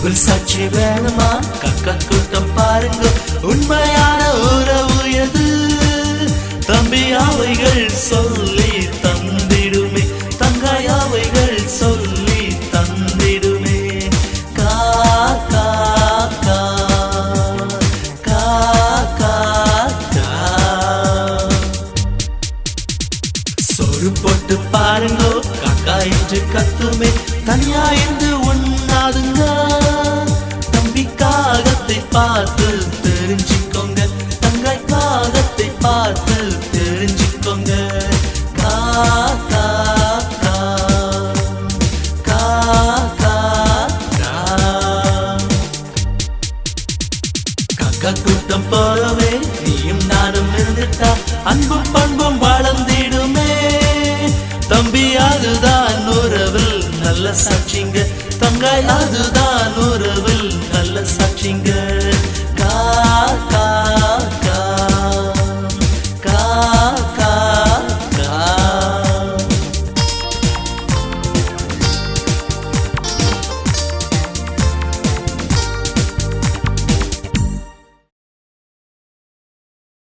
உறவில் சாட்சி வேணுமா கக்கா கூட்டம் பாருங்க. உண்மையான உறவு எது? தம்பி அவைகள் சொல்லி தந்திடுமே. தங்காய் அவைகள் சொல்லி தந்திடுமே. கா கா கா கா கா கா. சோறு போட்டு பாருங்க. கக்கா என்று கத்துமே. தனியா என்று உண்ணாதுங்க பார்த்து தெரிஞ்சுக்கோங்க. தங்காய் காகத்தை பார்த்து தெரிஞ்சுக்கோங்க. கா கா கா. காக்கா கூட்டம் போலவே நீயும் நானும் இருந்துட்டா. அன்பும் பண்பும் வளர்ந்திடுமே. தம்பி அதுதான் உறவில் நல்ல சாட்சிங்க. தங்காய் அதுதான் உறவில் நல்ல சாட்சிங்க